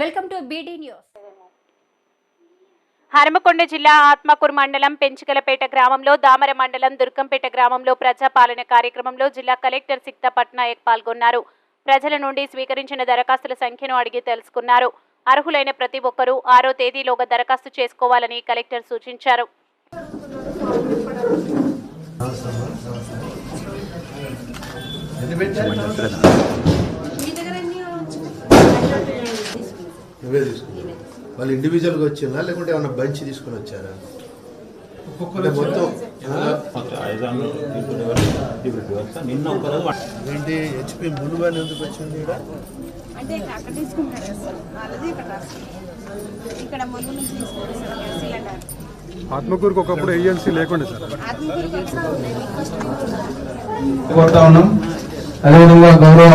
Welcome to BD news. Hanamkonda జిల్లా ఆత్మకూరు మండలం పెంచికలపేట గ్రామంలో దామర మండలం దుర్గంపేట గ్రామంలో ప్రజాపాలన కార్యక్రమంలో జిల్లా కలెక్టర్ సిక్త పట్నాయక్ పాల్గొన్నారు. ప్రజల నుండి స్వీకరించిన దరఖాస్తుల సంఖ్యను అడిగి తెలుసుకున్నారు. అర్హులైన ప్రతి ఒక్కరూ ఆరో తేదీలోగా దరఖాస్తు చేసుకోవాలని కలెక్టర్ సూచించారు. నువ్వే తీసుకున్నావు? వాళ్ళు ఇండివిజువల్గా వచ్చిందా? లేకుంటే ఏమైనా బంచ్ తీసుకొని వచ్చారా? మొత్తం ఏంటి హెచ్పి ములువని ఎందుకు వచ్చింది ఈడ? అంటే అక్కడ తీసుకుంటారు సార్. వాళ్ళది ఇక్కడ రాస్తారు. ఇక్కడ ముందు నుంచి తీసుకుంటారు సార్ సిలిండర్ ఆత్మకూరుకు ఒకప్పుడు ఏజెన్సీ లేకుండే సార్. కోరుతా ఉన్నాం. అదేవిధంగా గౌరవ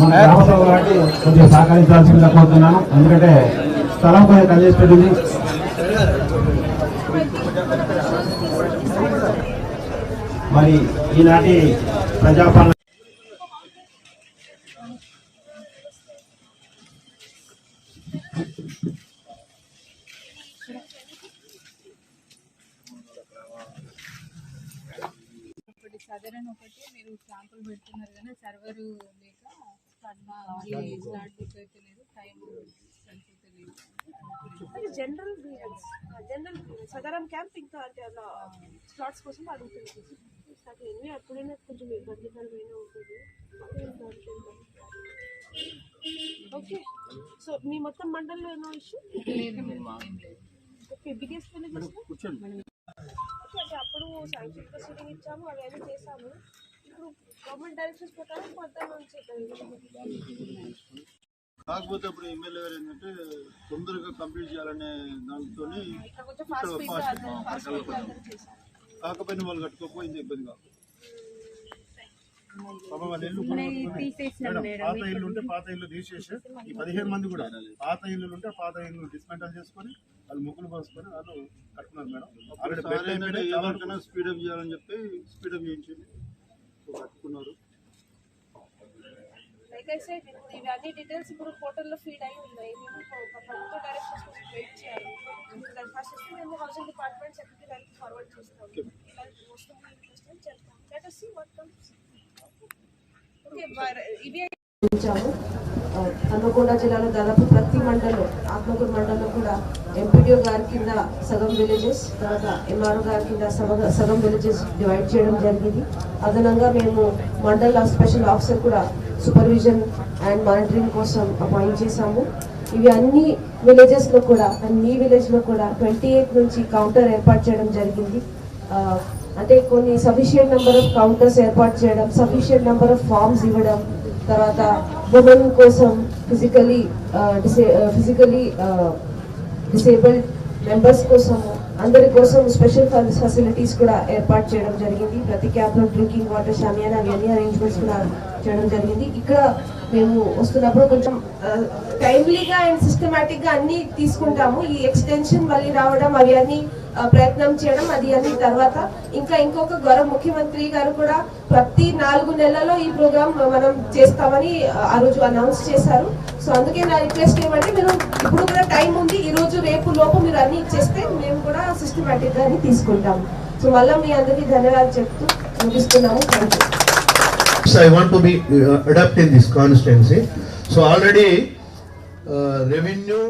మన గ్రామంలో కాబట్టి కొద్దిగా సహకరించాల్సిందిగా కోరుతున్నాను. ఎందుకంటే స్థలం కొంచెం కంజెస్ట్ పెట్టింది మరి ఈనాటి ప్రజాపాలన ఒకటి సదరన్ ఒకటి మీరు శాంపుల్ పెడుతున్నారు కానీ సర్వరు లేక జనరల్ జనరల్ సదరం క్యాంప్ ఇంకా అంటే అలా స్లాట్స్ కోసం అడుగుతుంది. అది ఎన్ని అప్పుడైనా కొంచెం ఇబ్బందికరమైన ఉంటుంది. ఓకే. సో మీ మొత్తం మండలంలో ఏమో ఇష్యూ ఓకే బిగ్గెస్ట్ అంటే అప్పుడు శాంక్షన్ ప్రొసీడింగ్ ఇచ్చాము అవి అన్నీ చేసాము ఇప్పుడు గవర్నమెంట్ డైరెక్షన్స్ ప్రకారం మొత్తం నుంచి కాకపోతే ఇప్పుడు ఎమ్మెల్యే గారు ఏంటంటే తొందరగా కంప్లీట్ చేయాలనే దాంతో చేశారు. కాకపోయినా వాళ్ళు కట్టుకోకపోయింది ఇబ్బంది కాదు. పాపం వాళ్ళ ఇల్లు కొనుక్కొట్టుకొని- మేడం, పాత ఇల్లు ఉంటే పాత ఇల్లు తీసేసి ఈ పదిహేను మంది కూడా పాత ఇల్లు ఉంటే పాత ఇల్లు డిస్మెంటల్ చేసుకొని వాళ్ళు ముగ్గులు పోసుకొని వాళ్ళు కట్టుకున్నారు మేడం. స్పీడప్ చేయాలని చెప్పి స్పీడప్ చేయించింది. కట్టుకున్నారు లైక్ ఐ సెడ్ ఇప్పుడు ఇవన్నీ డీటెయిల్స్ ఇప్పుడు పోర్టల్లో ఫీడ్ అయి ఉన్నాయి. మేము ప్రభుత్వ డైరెక్షన్స్ కోసం వెయిట్ చేయాలి. దాని ఫస్ట్ వస్తే మేము హౌసింగ్ డిపార్ట్మెంట్ సెక్రటరీ గారికి ఫార్వర్డ్ చేస్తాం ఇలాంటి వస్తుంది చెప్తాం let see what comes. Okay ఇవి హన్మకొండ జిల్లాలో దాదాపు ప్రతి మండలం ఆత్మకూరు మండలంలో కూడా ఎంపీడీఓ గారి కింద సగం విలేజెస్ తర్వాత ఎంఆర్ఓ గారి కింద సగం సగం విలేజెస్ డివైడ్ చేయడం జరిగింది. అదనంగా మేము మండల స్పెషల్ ఆఫీసర్ కూడా సూపర్విజన్ అండ్ మానిటరింగ్ కోసం అపాయింట్ చేశాము. ఇవి అన్ని విలేజెస్లో కూడా అన్ని విలేజ్లో కూడా ట్వంటీ ఎయిట్ నుంచి కౌంటర్ ఏర్పాటు చేయడం జరిగింది. అంటే కొన్ని సఫిషియంట్ నెంబర్ ఆఫ్ కౌంటర్స్ ఏర్పాటు చేయడం సఫిషియంట్ నెంబర్ ఆఫ్ ఫార్మ్స్ ఇవ్వడం తర్వాత ఉమెన్ కోసం ఫిజికలీ ఫిజికలీ డిసేబుల్డ్ మెంబర్స్ కోసం అందరి కోసం స్పెషల్ ఫెసిలిటీస్ కూడా ఏర్పాటు చేయడం జరిగింది. ప్రతి క్యాంప్లో డ్రింకింగ్ వాటర్ షామియానా అవన్నీ అరేంజ్మెంట్స్ కూడా చేయడం జరిగింది. ఇక్కడ మేము వస్తున్నప్పుడు కొంచెం టైమ్లీగా అండ్ సిస్టమేటిక్గా అన్నీ తీసుకుంటాము. ఈ ఎక్స్టెన్షన్ మళ్ళీ రావడం అవి అన్నీ ప్రయత్నం చేయడం అది అన్ని తర్వాత ఇంకా ఇంకొక గౌరవ ముఖ్యమంత్రి గారు కూడా ప్రతి నాలుగు నెలల్లో ఈ ప్రోగ్రామ్ మనం చేస్తామని ఆ, ఆ రోజు అనౌన్స్ చేశారు. సో అందుకే నా రిక్వెస్ట్ ఏమంటే మీరు ఇప్పుడు కూడా టైం ఉంది ఈరోజు రేపు లోపు మీరు అన్ని ఇచ్చేస్తే మేము కూడా సిస్టమేటిక్గా అన్ని తీసుకుంటాము సో మళ్ళీ మీ అందరికీ ధన్యవాదాలు చెప్తూ ముగిస్తున్నాము. Thank you So I want to be uh, adept in this constancy. So already uh, revenue